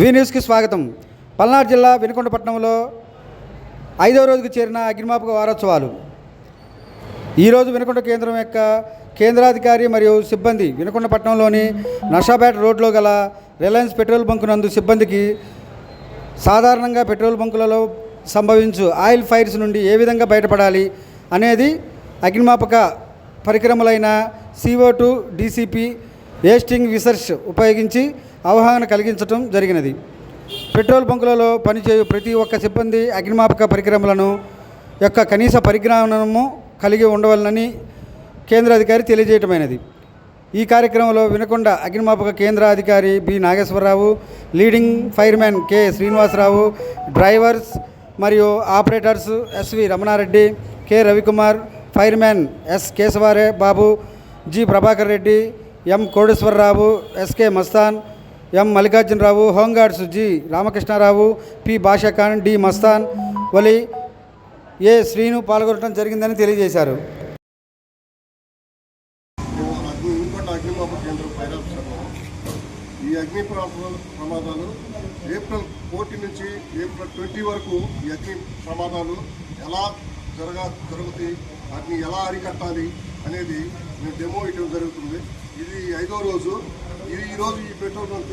వి న్యూస్కి స్వాగతం. పల్నాడు జిల్లా వినుకొండపట్నంలో ఐదవ రోజుకు చేరిన అగ్నిమాపక వారోత్సవాలు. ఈరోజు వినుకొండ కేంద్రం యొక్క కేంద్రాధికారి మరియు సిబ్బంది వినుకొండపట్నంలోని నషాపేట రోడ్లో గల రిలయన్స్ పెట్రోల్ బంకు నందు సిబ్బందికి సాధారణంగా పెట్రోల్ బంకులలో సంభవించు ఆయిల్ ఫైర్స్ నుండి ఏ విధంగా బయటపడాలి అనేది అగ్నిమాపక పరికరములైన సిఓ టూ డీసీపీ వేస్టింగ్ రీసెర్చ్ ఉపయోగించి అవగాహన కలిగించడం జరిగినది. పెట్రోల్ బంకులలో పనిచేయు ప్రతి ఒక్క సిబ్బంది అగ్నిమాపక పరికరములను యొక్క కనీస పరిజ్ఞానము కలిగి ఉండవలనని కేంద్ర అధికారి తెలియజేయటమైనది. ఈ కార్యక్రమంలో వినకొండ అగ్నిమాపక కేంద్ర అధికారి B. Nageswara Rao leading fireman K. Srinivasa Rao drivers మరియు operators S V Ramana Reddy K. Ravi Kumar fireman S. కేశవారే Babu G. Prabhakar Reddy M. Kodeswara Rao S K Mastan M Mallikarjuna Rao home guards G Ramakrishna Rao P Bhasha Khan D Mastan Vali A Srinu పాల్గొనడం జరిగిందని తెలియజేశారు. కేంద్రం ఈ అగ్ని ప్రమాదాలు April fourteen నుంచి April twenty వరకు ఈ అగ్ని ప్రమాదాలు ఎలా జరగ జరుగుతాయి వాటిని ఎలా అరికట్టాలి అనేది మేము డెమో ఇవ్వడం జరుగుతుంది. ఇది ఐదో రోజు. ఇది ఈరోజు ఈ పెట్రోల్ బంక్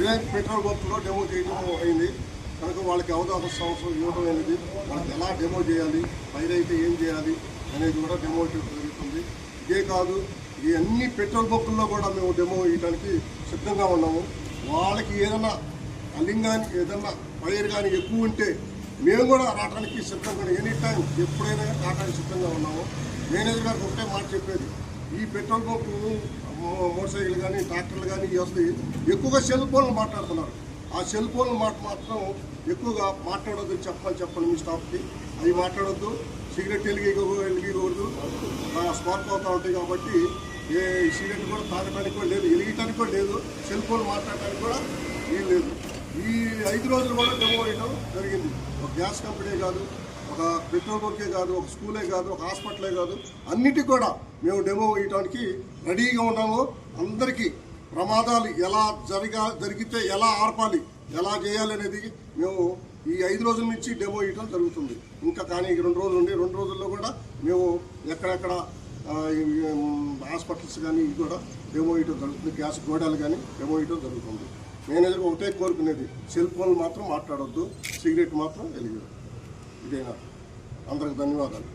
రిలయన్స్ పెట్రోల్ బంక్లో డెమో చేయడం అయింది. కనుక వాళ్ళకి అవగాహన సంవత్సరం ఇవ్వడం అనేది వాళ్ళకి ఎలా డెమో చేయాలి ఫైర్ అయితే ఏం చేయాలి అనేది కూడా డెమో ఇవ్వడం జరుగుతుంది. ఇదే కాదు ఈ అన్ని పెట్రోల్ బంకుల్లో కూడా మేము డెమో ఇవ్వడానికి సిద్ధంగా ఉన్నాము. వాళ్ళకి ఏదైనా అలింగ్ కానీ ఏదైనా ఫైర్ కానీ ఎక్కువ ఉంటే మేము కూడా రావడానికి సిద్ధంగా ఎనీ టైం ఎప్పుడైనా రావడానికి సిద్ధంగా ఉన్నాము. మేనేజర్ గారికి ఒకటే మాట చెప్పేది. ఈ పెట్రోల్ పంపు మోటార్ సైకిల్ కానీ ట్రాక్టర్లు కానీ ఇవి వస్తాయి ఎక్కువగా సెల్ ఫోన్లు మాట్లాడుతున్నారు. ఆ సెల్ ఫోన్లు మాట మాత్రం ఎక్కువగా మాట్లాడొద్దు చెప్పాలి చెప్పండి మీ స్టాఫ్కి. అవి మాట్లాడొద్దు. సిగరెట్ వెలిగి వెలిగకూడదు స్పార్క్ అవుతూ ఉంటాయి కాబట్టి ఏ సిగరెట్ కూడా తాగడానికి కూడా లేదు వెలిగటానికి కూడా లేదు. సెల్ ఫోన్ మాట్లాడటానికి కూడా వీలు లేదు. ఈ ఐదు రోజులు కూడా డెమో వేయడం జరిగింది. ఒక గ్యాస్ కంపెనీ కాదు ఒక పెట్రోల్ బంకే కాదు ఒక స్కూలే కాదు ఒక హాస్పిటలే కాదు అన్నిటికీ కూడా మేము డెమో వేయడానికి రెడీగా ఉన్నాము. అందరికీ ప్రమాదాలు ఎలా జరిగా జరిగితే ఎలా ఆర్పాలి ఎలా చేయాలి అనేది మేము ఈ ఐదు రోజుల నుంచి డెమో ఇవ్వడం జరుగుతుంది. ఇంకా కానీ రెండు రోజులు ఉండి రెండు రోజుల్లో కూడా మేము ఎక్కడెక్కడ హాస్పిటల్స్ కానీ ఇవి కూడా డెమో ఇవ్వడం జరుగుతుంది. గ్యాస్ గోడాలు కానీ డెమో ఇవ్వడం జరుగుతుంది. మేనేజర్ ఒకటే కోరుకునేది సెల్ ఫోన్ మాత్రం మాట్లాడొద్దు సిగరెట్ మాత్రం వెలిగి ఇదేనా? అందరికి ధన్యవాదాలు.